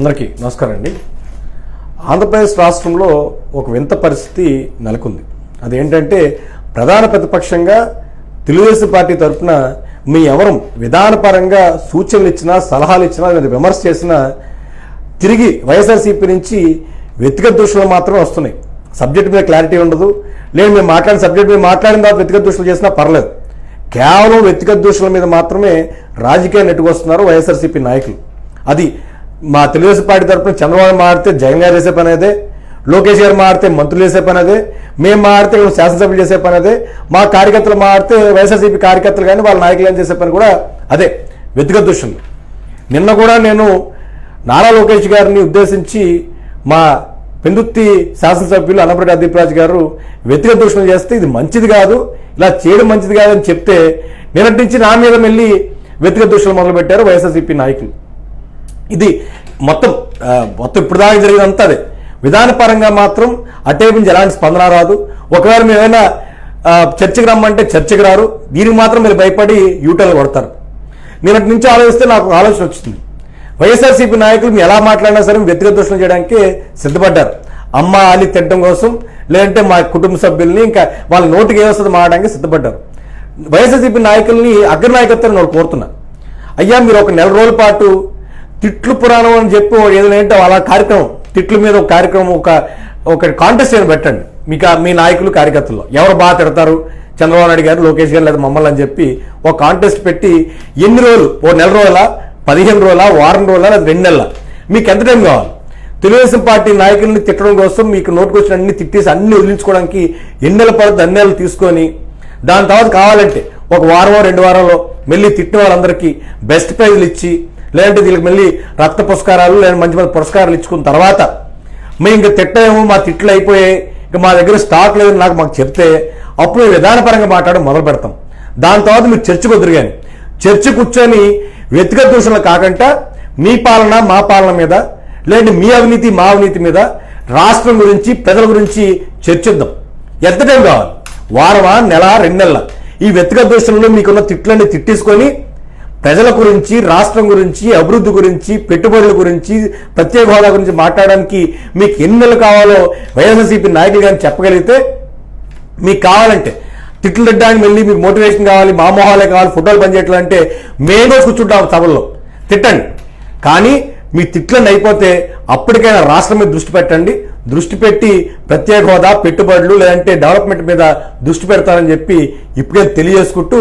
అందరికీ నమస్కారం అండి. ఆంధ్రప్రదేశ్ రాష్ట్రంలో ఒక వింత పరిస్థితి నెలకొంది. అదేంటంటే ప్రధాన ప్రతిపక్షంగా తెలుగుదేశం పార్టీ తరఫున మీ ఎవరం విధానపరంగా సూచనలు ఇచ్చినా సలహాలు ఇచ్చినా లేదా విమర్శ చేసినా తిరిగి వైఎస్ఆర్సీపీ నుంచి వ్యక్తిగత దృష్టిలో మాత్రమే వస్తున్నాయి. సబ్జెక్ట్ మీద క్లారిటీ ఉండదు. లేదు మేము మాట్లాడిన సబ్జెక్ట్ మీద మాట్లాడిన తర్వాత వ్యక్తిగత దృష్టిలు చేసినా పర్లేదు. కేవలం వ్యక్తిగత దృష్టిల మీద మాత్రమే రాజకీయ నెట్టుకొస్తున్నారు వైఎస్ఆర్సీపీ నాయకులు. అది మా తెలుగుదేశం పార్టీ తరఫున చంద్రబాబు మాడితే జగన్ గారు చేసే పని అదే లోకేష్ గారు మాడితే మంత్రులు చేసే పని అదే మేము మాడితే శాసనసభ్యులు చేసే పని అదే మా కార్యకర్తలు మాడితే వైఎస్ఆర్సీపీ కార్యకర్తలు కానీ వాళ్ళ నాయకులు అని చేసే పని కూడా అదే వ్యక్తిగత దృష్టిలో. నిన్న కూడా నేను నారా లోకేష్ గారిని ఉద్దేశించి మా పెందుత్తి శాసనసభ్యులు అన్నపరెడ్డి అదీప్రాజ్ గారు వ్యక్తిగత దూషణ చేస్తే ఇది మంచిది కాదు ఇలా చేయడం మంచిది కాదని చెప్తే నిన్నటి నుంచి నా మీద వెళ్ళి వ్యక్తిగత దూషణ మొదలుపెట్టారు వైఎస్ఆర్సీపీ నాయకులు. ఇది మొత్తం మొత్తం ఇప్పుడు దాకా జరిగినంత అదే. విధానపరంగా మాత్రం అటే నుంచి ఎలాంటి స్పందన రాదు. ఒకవేళ మేము ఏమైనా చర్చకి రమ్మంటే చర్చకి రారు. దీనికి మాత్రం మీరు భయపడి యూటర్లు కొడతారు. నిన్నటి నుంచి ఆలోచిస్తే నాకు ఆలోచన వచ్చింది. వైఎస్ఆర్సీపీ నాయకులు మీరు ఎలా మాట్లాడినా సరే వ్యక్తిగత దోషణం చేయడానికి సిద్ధపడ్డారు. అమ్మ ఆలి తినడం కోసం లేదంటే మా కుటుంబ సభ్యుల్ని ఇంకా వాళ్ళ నోటికి ఏమొస్తుంది మాడడానికి సిద్ధపడ్డారు. వైఎస్ఆర్సీపీ నాయకుల్ని అగ్ర నాయకత్వం నేను కోరుతున్నా అయ్యా మీరు ఒక నెల రోజుల పాటు తిట్లు పురాణం అని చెప్పి ఏదైనా ఏంటో అలా కార్యక్రమం తిట్ల మీద ఒక కార్యక్రమం ఒక ఒక కాంటెస్ట్ అని పెట్టండి. మీకు మీ నాయకులు కార్యకర్తల్లో ఎవరు బాగా తిడతారు? చంద్రబాబు నాయుడు గారు లోకేష్ గారు లేదా మమ్మల్ని అని చెప్పి ఒక కాంటెస్ట్ పెట్టి ఎన్ని రోజులు? ఓ నెల రోజుల? పదిహేను రోజుల? వారం రోజుల? లేదా రెండు నెలల? మీకు ఎంత టైం కావాలి? తెలుగుదేశం పార్టీ నాయకుల్ని తిట్టడం కోసం మీకు నోటుకొచ్చిన అన్ని తిట్టేసి అన్ని వదిలించుకోవడానికి ఎన్ని నెలల పడుతుంది? అన్ని నెలలు తీసుకొని దాని తర్వాత కావాలంటే ఒక వారమో రెండు వారాల్లో మళ్ళీ తిట్టిన వాళ్ళందరికీ బెస్ట్ ప్రైజ్లు ఇచ్చి లేదంటే వీళ్ళకి మళ్ళీ రక్త పురస్కారాలు లేదా మంచి మంచి పురస్కారాలు ఇచ్చుకున్న తర్వాత మేము ఇంకా తిట్టేమో మా తిట్లు అయిపోయాయి ఇంకా మా దగ్గర స్టాక్ లేదని నాకు మాకు చెప్తే అప్పుడు మేము విధానపరంగా మాట్లాడడం మొదలు పెడతాం. దాని తర్వాత మీరు చర్చకు వద్దరు కానీ చర్చ కూర్చొని వ్యక్తిగత దూషణలు కాకుండా మీ పాలన మా పాలన మీద లేదంటే మీ అవినీతి మా అవినీతి మీద రాష్ట్రం గురించి ప్రజల గురించి చర్చిద్దాం. ఎంత టైం కావాలి? వారమా నెల రెండు నెలల? ఈ వ్యక్తిగత దృష్టిలో మీకున్న తిట్లన్నీ తిట్టేసుకొని ప్రజల గురించి రాష్ట్రం గురించి అభివృద్ధి గురించి పెట్టుబడుల గురించి ప్రత్యేక హోదా గురించి మాట్లాడడానికి మీకు ఎన్ని నెలలు కావాలో వైఎస్ఆర్సీపీ నాయకులు కానీ చెప్పగలిగితే మీకు కావాలంటే తిట్లు తిట్టడానికి వెళ్ళి మీకు మోటివేషన్ కావాలి మా మొహాలే కావాలి ఫోటోలు పనిచేయట్లేదు అంటే మేము కూర్చుంటాం సభల్లో తిట్టండి. కానీ మీ తిట్లని అయిపోతే అప్పటికైనా రాష్ట్రం మీద దృష్టి పెట్టండి. దృష్టి పెట్టి ప్రత్యేక హోదా పెట్టుబడులు లేదంటే డెవలప్మెంట్ మీద దృష్టి పెడతారని చెప్పి ఇప్పుడే తెలియజేసుకుంటూ